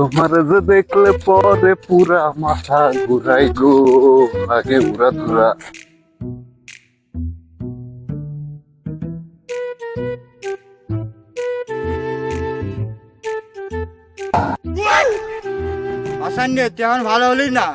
তোমার যে দেখলে পরে পুরা মাথা ঘুরাই গো, আগে উড়া ধুরা। আসান নে তেমন ভালো হলি না?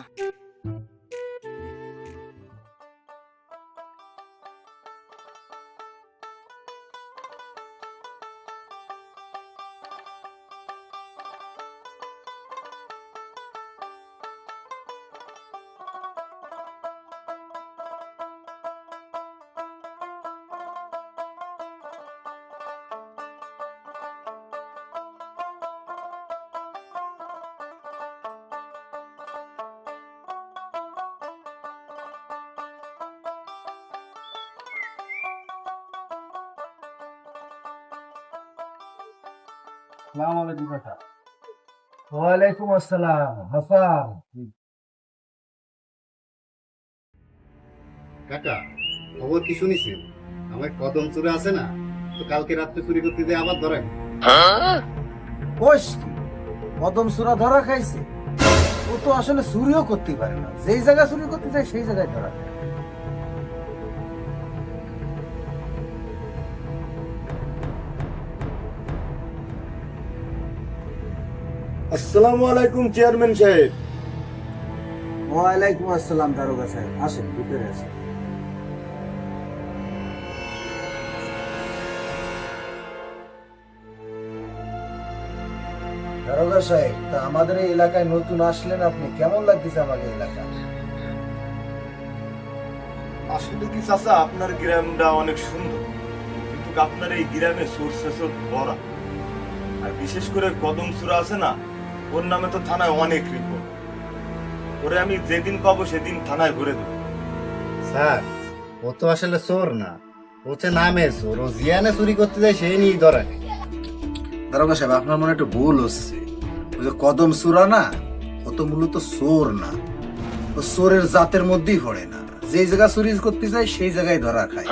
ওয়ালাইকুম আসসালাম হাসান। কাকা খবর কি শুনিছেন? আমার কদম চুরে আছে না তো কালকে রাত্রে চুরি করতে দিয়ে আবার ধরেন কোষ কি? কদম সুরা ধরা খাইছে। ও তো আসলে চুরিও করতে পারে না। যেই জায়গা চুরি করতে যায় সেই জায়গায় ধরা খায়। আসসালামু আলাইকুম চেয়ারম্যান সাহেব। ওয়ালাইকুম আসসালাম দারোগা সাহেব। আসেন ভিতরে আসেন। দারোগা সাহেব তা আমাদের এই এলাকায় নতুন আসলেন আপনি। কেমন লাগতেছে আমাদের এলাকা? আসলে কি চাচা আপনার গ্রামটা অনেক সুন্দর। কিন্তু আপনার এই গ্রামে সোর্সে সোর ভরা। আর বিশেষ করে কদম সুরা আছে না ওর নামে তো থানায় অনেক রিপোর্ট ওরে আমি যেদিন পাবো সেদিন থানায় ঘুরে দেবো। স্যার ও তো আসলে চোর না। ও হচ্ছে নামের চোর। ও জিয়ানে চুরি করতে যায় সেই নিয়ে ধরা। দারোগা সাহেব আপনার মনে একটু ভুল হচ্ছে। ওই যে কদম সুরা না ও তো মূলত চোর না। ও চোরের জাতের মধ্যেই পড়ে না। যেই জায়গা চুরি করতে যায় সেই জায়গায় ধরা খায়।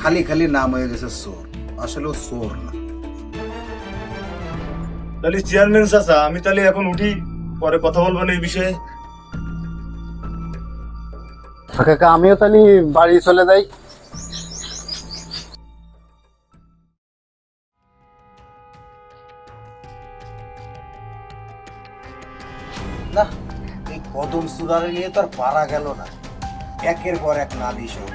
খালি খালি নাম হয়ে গেছে চোর। আসলে ও চোর না। তাহলে চেয়ারম্যান চাচা আমি তাহলে এখন উঠি পরে কথা বলব না এই বিষয়ে। কাকা আমিও তাহলে বাড়ি চলে যাই। না এই কদম সুরারে নিয়ে তো আর পারা গেল না। একের পর এক নালিশ হোক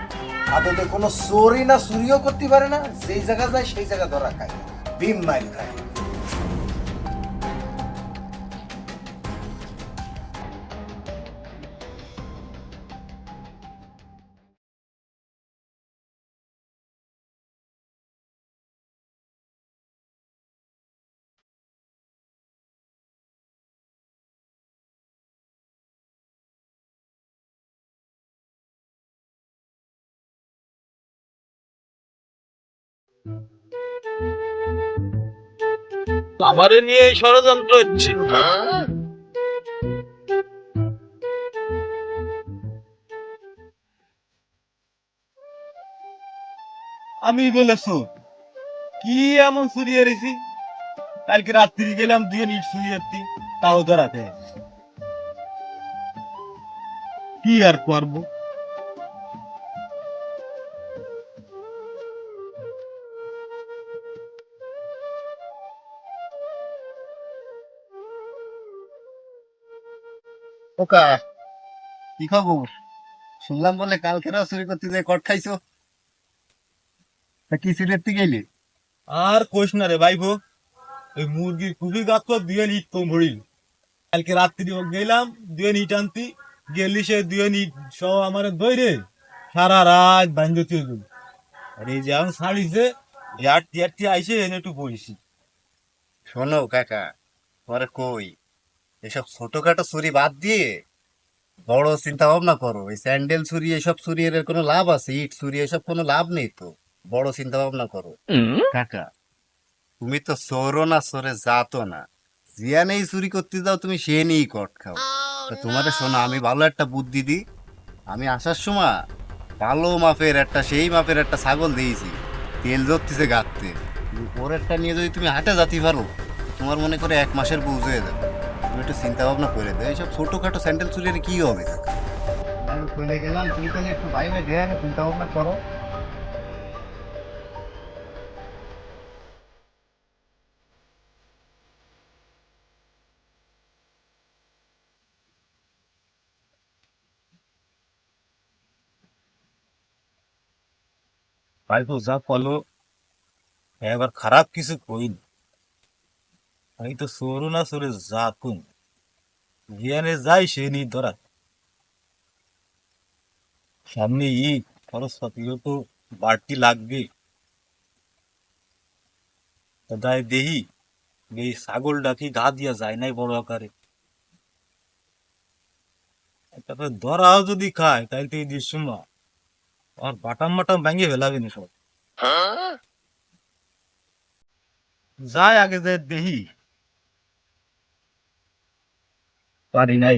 আদতে কোনো চোরই না চুরিও করতে পারে না যেই জায়গা যায় সেই জায়গা ধরা খায়। বিম মাইল খায়। আমারে নিয়ে এই ষড়যন্ত্র হচ্ছে। আমি বলেছ, কি এমন চুরি এড়েছি? কালকে রাত্রি গেলাম, দুই ইট চুরি এরতি তাও ধরাতে। কি আর করব? ওকা কি খবর? শুনলাম বলে চুরি করতে যায় কট খাইছো। তা কি গেলি? আর না রে ভাইবো ওই মুরগি খুবই গাছ দুয়ে ইট কম ভরিল কালকে রাত্রি গেলাম দুয়ে ইট আনতি গেলি সে দুয়ে ইট সব আমার দইরে সারা রাত বান্ধতে হইল আর এই যে ছাড়িছে আইসে এনে একটু বইছি। শোনো কাকা পরে কই? এসব ছোটখাটো চুরি বাদ দিয়ে বড় চিন্তা ভাবনা করো। এই স্যান্ডেল চুরি এসব চুরি এর কোনো লাভ আছে? ইট চুরি এসব কোনো লাভ নেই তো? বড় চিন্তা ভাবনা করো কাকা তুমি তো চোরও না চোরে যাতো না। জিয়া নেই চুরি করতে যাও তুমি সে নেই কট খাও। তোমার শোনো আমি ভালো একটা বুদ্ধি দিই। আমি আসার সময় ভালো মাপের একটা সেই মাপের একটা ছাগল দিয়েছি। তেল ধরতেছে গাঁততে ওর একটা নিয়ে যদি তুমি হাটে যাতে পারো তোমার মনে করে এক মাসের বুঝ হয়ে যাবে। তুমি একটু চিন্তা ভাবনা করে দে এইসব ছোটখাটো স্যান্ডেল চুরির কি হবে কাকা আমি চলে গেলাম তুমি তাহলে একটু বাইরে দেখ চিন্তা ভাবনা করো ভাইপো যা ফলো এবার খারাপ কিছু কইনি আমি তো সরু না সরে জাতুম জ্ঞানে যাই সে নি ধরা। সামনে ঈদ খরচপাতিও তো বাড়তি লাগবে। যাই দেহি এই ছাগলটা কি গা দিয়া যায় নাই বড় আকারে। তারপরে ধরাও যদি খায় তাহলে তো এই দৃশ্য না। আর বাটাম বাটাম ভেঙে ফেলাবে না সব। যায় আগে যায় দেহি। পারি নাই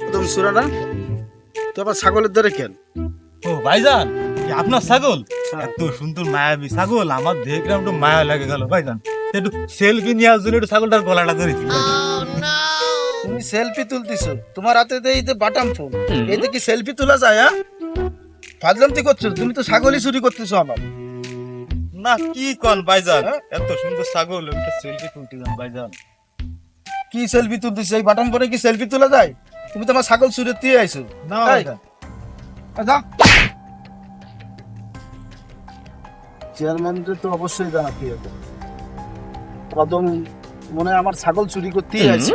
একদম সুরানা তো আবার ছাগলের দ্বারা কেন? ও ভাইজান এ আপনার ছাগল? এত সুন্দর মায়াবী ছাগল আমার দেখলাম একটু মায়া লাগে গেল ভাইজান। একটু সেলফি নেওয়ার জন্য একটু ছাগলটার গলাটা ধরেছি তুমি সেলফি তুলতেছো। তোমার হাতে এই যে বাটাম ফোন এতে কি সেলফি তোলা যায় হ্যাঁ? ফাজলামতি করছ? তুমি তো ছাগলই চুরি করতেছো আমার। না কি কন ভাইজান? এত সুন্দর ছাগল একটা সেলফি তুলতে যান ভাইজান। কি সেলফি তুলতেছো? এই বাটাম পরে কি সেলফি তোলা যায়? তুমি তো আমার ছাগল চুরি দিয়ে আইছো। না ভাইজান। যা চেয়ারম্যানকে তো অবশ্যই জানাতে হবে। কদম মনে হয় আমার ছাগল চুরি করতেই আছে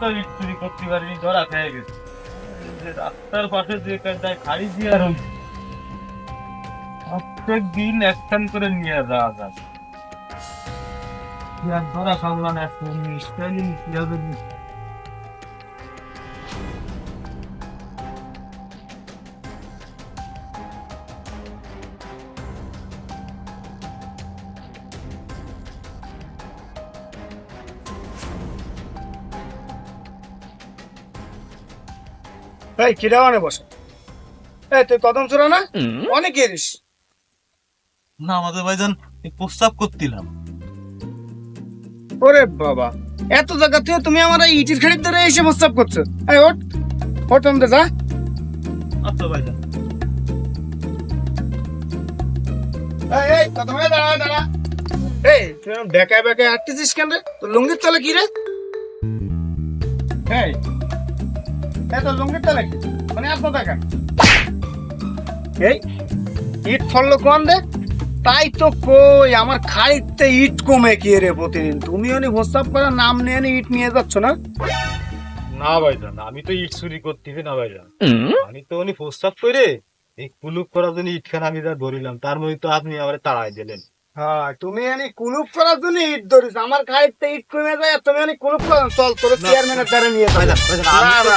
তো চুরি করতে পারিনি ধরা খেয়ে গেছে। রাস্তার পাশে যে কাজটায় খাড়ি দিয়ে আর প্রত্যেক দিন একখান করে নিয়ে যাওয়া যায়। ধরা খাব না এখন স্টাইলিং এই বসে এই তুই কদম চোরা না? অনেক এরিস। না আমাদের ভাইজান প্রস্তাব করছিলাম ওরে বাবা এত জায়গা থেকে তুমি আমার এই ইটির খাড়ির ধরে এসে প্রস্তাব করছ? এই ওঠ আমাদের যা। আচ্ছা ভাইজান। এই এই কদম দাঁড়া দাঁড়া। এই তুই বেকায় বেকায় আটকেছিস কেন রে? তোর লুঙ্গির তলে কি রে? এই এই লুঙ্গির তলে মানে এই ইট ফললো তাই তো কই আমার খাড়িতে ইট কমে কি রে প্রতিদিন। তুমি অনি প্রস্তাব করার নাম নিয়ে নি ইট নিয়ে যাচ্ছ না? না ভাইজান আমি তো ইট চুরি করতেছি না ভাইজান। আমি তো উনি প্রস্তাব করে এই কুলুপ করার জন্য ইটখানা আমি যা ধরিলাম তার মধ্যে তো আপনি আমার তাড়াই দিলেন। হ্যাঁ তুমি এনে কুলুপ করার জন্য ইট ধরিস আমার খাড়িতে ইট কমে যায় তুমি এনে কুলুপ কর চল তোর চেয়ারম্যানের দ্বারা নিয়ে আমি।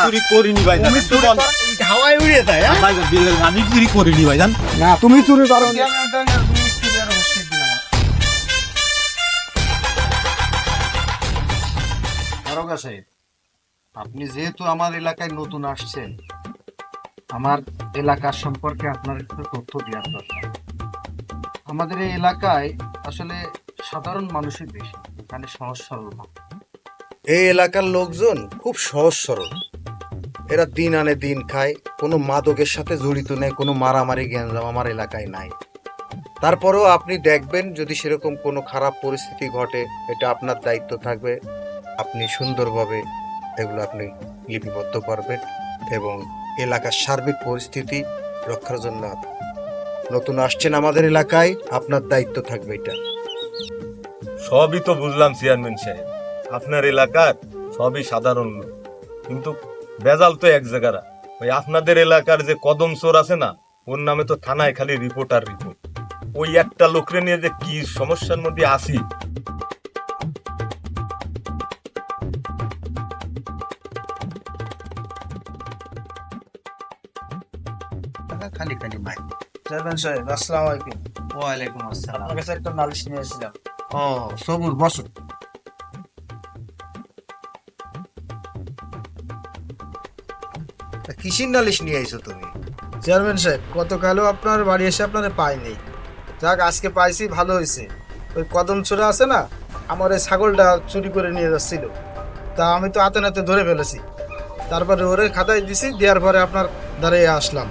চুরি করিনি ভাইজান। তুমি চুরি করো, ইট হাওয়ায় উড়িয়ে দেয় হ্যাঁ? আমি চুরি করিনি ভাইজান। না তুমি চুরি করো দারোগা সাহেব আপনি যেহেতু আমার এলাকায় নতুন আসছেন আমার এলাকার সম্পর্কে আপনার একটু তথ্য দেওয়ার দরকার। আমাদের এই এলাকায় আসলে সাধারণ মানুষই বেশি এখানে সহজ সরল এই এলাকার লোকজন খুব সহজ সরল। এরা দিন আনে দিন খায়, কোনো মাদকের সাথে জড়িত নেই, কোনো মারামারি গ্যাঞ্জাম আমার এলাকায় নাই। তারপরেও আপনি দেখবেন যদি সেরকম কোনো খারাপ পরিস্থিতি ঘটে, এটা আপনার দায়িত্ব থাকবে। আপনি সুন্দরভাবে এগুলো আপনি লিপিবদ্ধ করবেন এবং এলাকার সার্বিক পরিস্থিতি রক্ষার জন্য নতুন আসছেন আমাদের এলাকায়, আপনার দায়িত্ব থাকবে এটা। সবই তো বুঝলাম, চেয়ারম্যান সাহেব। আপনার এলাকার সবই সাধারণ লোক। কিন্তু বেজাল তো এক জায়গারা। ওই আপনাদের এলাকার যে কদম চোর আছে না, ওর নামে তো থানায় খালি রিপোর্ট আর রিপোর্ট ওই একটা লোকরে নিয়ে যে কি সমস্যার মধ্যে আসি চেয়ারম্যান সাহেব আসসালামু আলাইকুম। ওয়ালাইকুম আসসালাম। আপনার কাছে একটা নালিশ নিয়ে এসেছিলাম। ও সবুজ বসো কিসির নালিশ নিয়ে আইছো তুমি? চেয়ারম্যান সাহেব গতকালও আপনার বাড়ি এসে আপনার পাইনি। যাক আজকে পাইছি ভালো হয়েছে ওই কদম ছোড়া আছে না আমার এই ছাগলটা চুরি করে নিয়ে যাচ্ছিল। তা আমি তো হাতে নাতে ধরে ফেলেছি। তারপরে ওরে খাতায় দিছি দেওয়ার পরে আপনার দাঁড়িয়ে আসলাম।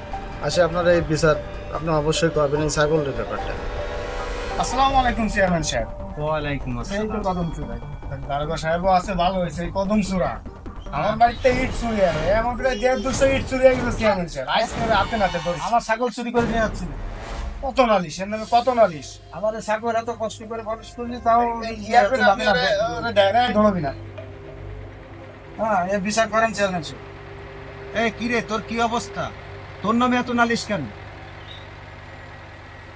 আসে আপনার এই বিচার আপনি অবশ্যই করবেন এই ছাগলের ব্যাপারটা। আসসালামু আলাইকুম চেয়ারম্যান সাহেব। ওয়ালাইকুম এই তো কদম চূড়া দারোগা সাহেবও আছে ভালো হয়েছে এই কদম চূড়া। আমার বাড়িতে ইট চুরি আছে এমন করে দেড় দুশো ইট চুরি হয়ে গেল চেয়ারম্যান সাহেব। আইস করে হাতে নাতে আমার ছাগল চুরি করে নিয়ে যাচ্ছিল কত নালিশ? এর নামে কত নালিশ? আমার এই ছাগল এত কষ্ট করে মানুষ করলি তাও ধরবি না। হ্যাঁ এ বিচার করেন চেয়ারম্যান সাহেব। এই কিরে তোর কি অবস্থা? তোর নামে এত নালিশ কেন?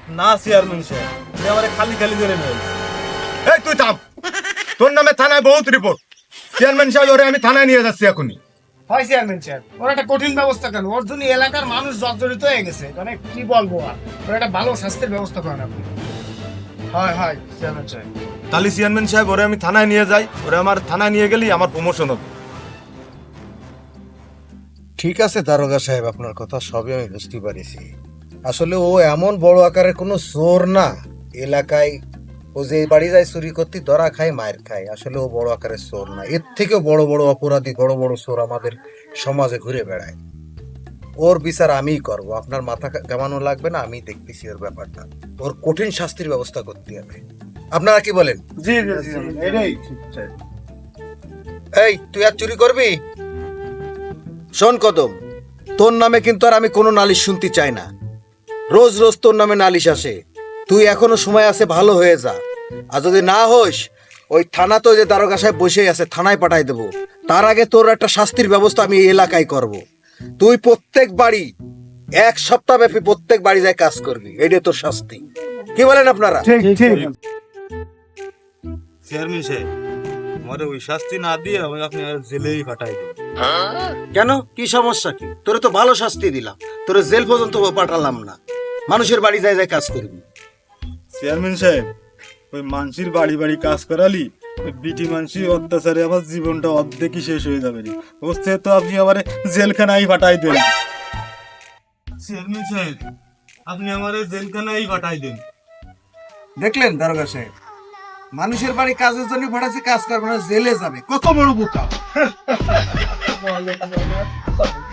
না চেয়ারম্যান সাহেব। তুমি আমারে খালি খালি করে নিয়ে এই তুই থাম। তোর নামে থানায় বহুত রিপোর্ট চেয়ারম্যান সাহেব ওরে আমি থানায় নিয়ে যাচ্ছি এখনই। হয় চেয়ারম্যান সাহেব। ওর একটা কঠিন ব্যবস্থা কেন? ওর জন্য এলাকার মানুষ জর্জরিত হয়ে গেছে। মানে কি বলব আর? ওর একটা ভালো স্বাস্থ্যের ব্যবস্থা করেন আপনি। হয় হয় চেয়ারম্যান সাহেব। তাহলে চেয়ারম্যান সাহেব ওরে আমি থানায় নিয়ে যাই। ওরে আমার থানায় নিয়ে গেলেই আমার প্রমোশন হবে। ঠিক আছে দারোগা সাহেব আপনার কথা সবই আমি বুঝতে পারিছি। আসলে ও এমন বড় আকারের কোনো চোর না। এলাকায় ও যে বাড়ি যায় চুরি করতে ধরা খায় মায়ের খায়। আসলে ও বড় আকারের চোর না। এর থেকেও বড় বড় অপরাধী বড় বড় চোর আমাদের সমাজে ঘুরে বেড়ায়। ওর বিচার আমিই করব। আপনার মাথা কামানো লাগবে না আমি দেখতেছি ওর ব্যাপারটা। ওর কঠিন শাস্তির ব্যবস্থা করতে হবে। আপনারা কি বলেন? জি এই তুই আর চুরি করবি? শোন কদম তোর নামে কিন্তু আর আমি কোনো নালিশ শুনতে চাই না। রোজ রোজ তোর নামে নালিশ আসে। তুই এখনও সময় আছে ভালো হয়ে যা। আর যদি না হোস ওই থানা তো যে দারোগা সাহেব বসেই আছে থানায় পাঠাই দেবো। তার আগে তোর একটা শাস্তির ব্যবস্থা আমি এই এলাকায় করব। তুই প্রত্যেক বাড়ি এক সপ্তাহ ব্যাপী প্রত্যেক বাড়ি যায় কাজ করবি। এটাই তোর শাস্তি। কি বলেন আপনারা? ঠিক ঠিক চেয়ারম্যান সাহেব আমার ওই শাস্তি না দিয়ে আমি আপনি জেলেই পাঠাই দেবেন কেন? কি সমস্যা কি? তোরে তো ভালো শাস্তি দিলাম। তোরে জেল পর্যন্ত পাঠালাম না। মানুষের বাড়ি যায় যায় কাজ করবি। চেয়ারম্যান সাহেব ওই মানসির বাড়ি বাড়ি কাজ করালি ওই বিটি মানসি অত্যাচারে আমার জীবনটা অর্ধেকই শেষ হয়ে যাবে রে। বুঝতে তো আপনি আমার জেলখানায় পাঠাই দেন। চেয়ারম্যান সাহেব আপনি আমার জেলখানায় পাঠাই দেন। দেখলেন দারোগা সাহেব মানুষের বাড়ি কাজের জন্য পাঠাচ্ছে কাজ করবে না জেলে যাবে। কত বড় বোকা।